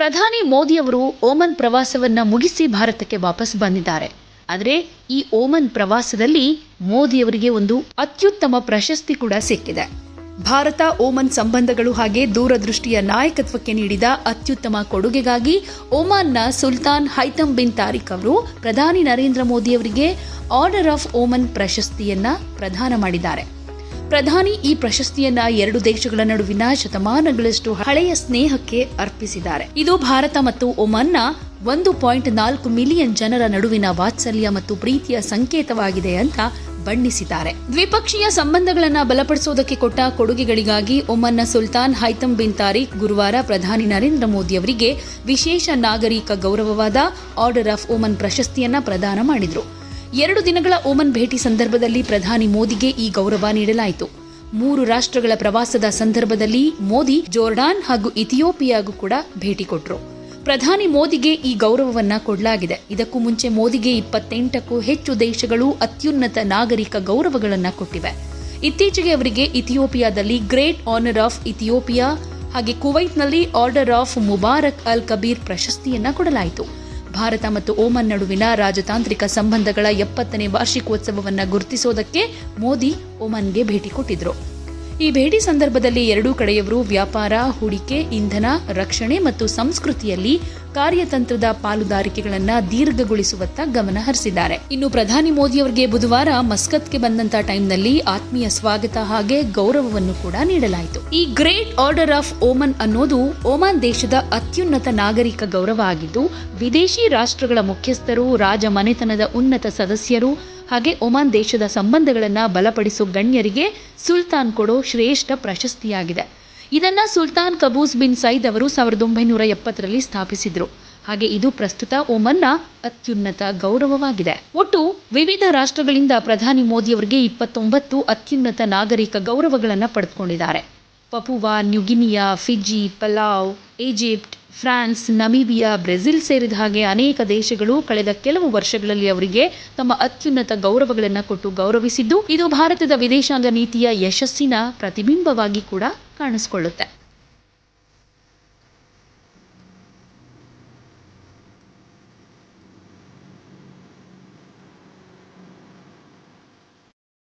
ಪ್ರಧಾನಿ ಮೋದಿ ಅವರು ಓಮನ್ ಪ್ರವಾಸವನ್ನ ಮುಗಿಸಿ ಭಾರತಕ್ಕೆ ವಾಪಸ್ ಬಂದಿದ್ದಾರೆ. ಆದರೆ ಈ ಓಮನ್ ಪ್ರವಾಸದಲ್ಲಿ ಮೋದಿಯವರಿಗೆ ಒಂದು ಅತ್ಯುತ್ತಮ ಪ್ರಶಸ್ತಿ ಕೂಡ ಸಿಕ್ಕಿದೆ. ಭಾರತ ಓಮನ್ ಸಂಬಂಧಗಳು ಹಾಗೆ ದೂರದೃಷ್ಟಿಯ ನಾಯಕತ್ವಕ್ಕೆ ನೀಡಿದ ಅತ್ಯುತ್ತಮ ಕೊಡುಗೆಗಾಗಿ ಓಮಾನ್ನ ಸುಲ್ತಾನ್ ಹೈತಮ್ ಬಿನ್ ತಾರಿಕ್ ಅವರು ಪ್ರಧಾನಿ ನರೇಂದ್ರ ಮೋದಿ ಅವರಿಗೆ ಆರ್ಡರ್ ಆಫ್ ಓಮನ್ ಪ್ರಶಸ್ತಿಯನ್ನ ಪ್ರದಾನ ಮಾಡಿದ್ದಾರೆ. ಪ್ರಧಾನಿ ಈ ಪ್ರಶಸ್ತಿಯನ್ನ ಎರಡು ದೇಶಗಳ ನಡುವಿನ ಶತಮಾನಗಳಷ್ಟು ಹಳೆಯ ಸ್ನೇಹಕ್ಕೆ ಅರ್ಪಿಸಿದ್ದಾರೆ. ಇದು ಭಾರತ ಮತ್ತು ಒಮನ್ನ ಒಂದು ಪಾಯಿಂಟ್ ನಾಲ್ಕು ಮಿಲಿಯನ್ ಜನರ ನಡುವಿನ ವಾತ್ಸಲ್ಯ ಮತ್ತು ಪ್ರೀತಿಯ ಸಂಕೇತವಾಗಿದೆ ಅಂತ ಬಣ್ಣಿಸಿದ್ದಾರೆ. ದ್ವಿಪಕ್ಷೀಯ ಸಂಬಂಧಗಳನ್ನ ಬಲಪಡಿಸುವುದಕ್ಕೆ ಕೊಟ್ಟ ಕೊಡುಗೆಗಳಿಗಾಗಿ ಒಮನ್ನ ಸುಲ್ತಾನ್ ಹೈತಮ್ ಬಿನ್ ತಾರಿಕ್ ಗುರುವಾರ ಪ್ರಧಾನಿ ನರೇಂದ್ರ ಮೋದಿ ಅವರಿಗೆ ವಿಶೇಷ ನಾಗರಿಕ ಗೌರವವಾದ ಆರ್ಡರ್ ಆಫ್ ಒಮನ್ ಪ್ರಶಸ್ತಿಯನ್ನ ಪ್ರದಾನ ಮಾಡಿದ್ರು. ಎರಡು ದಿನಗಳ ಓಮನ್ ಭೇಟಿ ಸಂದರ್ಭದಲ್ಲಿ ಪ್ರಧಾನಿ ಮೋದಿಗೆ ಈ ಗೌರವ ನೀಡಲಾಯಿತು. ಮೂರು ರಾಷ್ಟ್ರಗಳ ಪ್ರವಾಸದ ಸಂದರ್ಭದಲ್ಲಿ ಮೋದಿ ಜೋರ್ಡಾನ್ ಹಾಗೂ ಇಥಿಯೋಪಿಯಾಗೂ ಕೂಡ ಭೇಟಿ ಕೊಟ್ಟರು ಪ್ರಧಾನಿ ಮೋದಿಗೆ ಈ ಗೌರವವನ್ನ ಕೊಡಲಾಗಿದೆ. ಇದಕ್ಕೂ ಮುಂಚೆ ಮೋದಿಗೆ ಇಪ್ಪತ್ತೆಂಟಕ್ಕೂ ಹೆಚ್ಚು ದೇಶಗಳು ಅತ್ಯುನ್ನತ ನಾಗರಿಕ ಗೌರವಗಳನ್ನ ಕೊಟ್ಟಿವೆ. ಇತ್ತೀಚೆಗೆ ಅವರಿಗೆ ಇಥಿಯೋಪಿಯಾದಲ್ಲಿ ಗ್ರೇಟ್ ಆನರ್ ಆಫ್ ಇಥಿಯೋಪಿಯಾ ಹಾಗೆ ಕುವೈತ್ನಲ್ಲಿ ಆರ್ಡರ್ ಆಫ್ ಮುಬಾರಕ್ ಅಲ್ ಕಬೀರ್ ಪ್ರಶಸ್ತಿಯನ್ನ ಕೊಡಲಾಯಿತು. ಭಾರತ ಮತ್ತು ಓಮನ್ ನಡುವಿನ ರಾಜತಾಂತ್ರಿಕ ಸಂಬಂಧಗಳ ಎಪ್ಪತ್ತನೇ ವಾರ್ಷಿಕೋತ್ಸವವನ್ನು ಗುರುತಿಸೋದಕ್ಕೆ ಮೋದಿ ಓಮನ್ಗೆ ಭೇಟಿ ಕೊಟ್ಟಿದ್ರು. ಈ ಭೇಟಿ ಸಂದರ್ಭದಲ್ಲಿ ಎರಡೂ ಕಡೆಯವರು ವ್ಯಾಪಾರ, ಹೂಡಿಕೆ, ಇಂಧನ, ರಕ್ಷಣೆ ಮತ್ತು ಸಂಸ್ಕೃತಿಯಲ್ಲಿ ಕಾರ್ಯತಂತ್ರದ ಪಾಲುದಾರಿಕೆಗಳನ್ನು ದೀರ್ಘಗೊಳಿಸುವತ್ತ ಗಮನ ಹರಿಸಿದ್ದಾರೆ. ಇನ್ನು ಪ್ರಧಾನಿ ಮೋದಿಯವರಿಗೆ ಬುಧವಾರ ಮಸ್ಕತ್ಗೆ ಬಂದಂತ ಟೈಮ್ನಲ್ಲಿ ಆತ್ಮೀಯ ಸ್ವಾಗತ ಹಾಗೆ ಗೌರವವನ್ನು ಕೂಡ ನೀಡಲಾಯಿತು. ಈ ಗ್ರೇಟ್ ಆರ್ಡರ್ ಆಫ್ ಓಮನ್ ಅನ್ನೋದು ಓಮನ್ ದೇಶದ ಅತ್ಯುನ್ನತ ನಾಗರಿಕ ಗೌರವ ಆಗಿದ್ದು, ವಿದೇಶಿ ರಾಷ್ಟ್ರಗಳ ಮುಖ್ಯಸ್ಥರು ರಾಜ ಮನೆತನದ ಉನ್ನತ ಸದಸ್ಯರು ಹಾಗೆ ಒಮಾನ್ ದೇಶದ ಸಂಬಂಧಗಳನ್ನು ಬಲಪಡಿಸೋ ಗಣ್ಯರಿಗೆ ಸುಲ್ತಾನ್ ಕೊಡೋ ಶ್ರೇಷ್ಠ ಪ್ರಶಸ್ತಿಯಾಗಿದೆ. ಇದನ್ನು ಸುಲ್ತಾನ್ ಕಬೂಸ್ ಬಿನ್ ಸೈದ್ ಅವರು ಸಾವಿರದ ಒಂಬೈನೂರ ಎಪ್ಪತ್ತರಲ್ಲಿ ಸ್ಥಾಪಿಸಿದ್ರು. ಹಾಗೆ ಇದು ಪ್ರಸ್ತುತ ಓಮನ್ನ ಅತ್ಯುನ್ನತ ಗೌರವವಾಗಿದೆ. ಒಟ್ಟು ವಿವಿಧ ರಾಷ್ಟ್ರಗಳಿಂದ ಪ್ರಧಾನಿ ಮೋದಿಯವರಿಗೆ ಇಪ್ಪತ್ತೊಂಬತ್ತು ಅತ್ಯುನ್ನತ ನಾಗರಿಕ ಗೌರವಗಳನ್ನು ಪಡೆದುಕೊಂಡಿದ್ದಾರೆ. Papua New Guinea Fiji, Palau, Egypt France, Namibia, Brazil ಸೇರಿದ ಹಾಗೆ ಅನೇಕ ದೇಶಗಳು ಕಳೆದ ಕೆಲವು ವರ್ಷಗಳಲ್ಲಿ ಅವರಿಗೆ ತಮ್ಮ ಅತ್ಯುನ್ನತ ಗೌರವಗಳನ್ನು ಕೊಟ್ಟು ಗೌರವಿಸಿದ್ದು, ಇದು ಭಾರತದ ವಿದೇಶಾಂಗ ನೀತಿಯ ಯಶಸ್ಸಿನ ಪ್ರತಿಬಿಂಬವಾಗಿ ಕೂಡ ಕಾಣಿಸಿಕೊಳ್ಳುತ್ತೆ.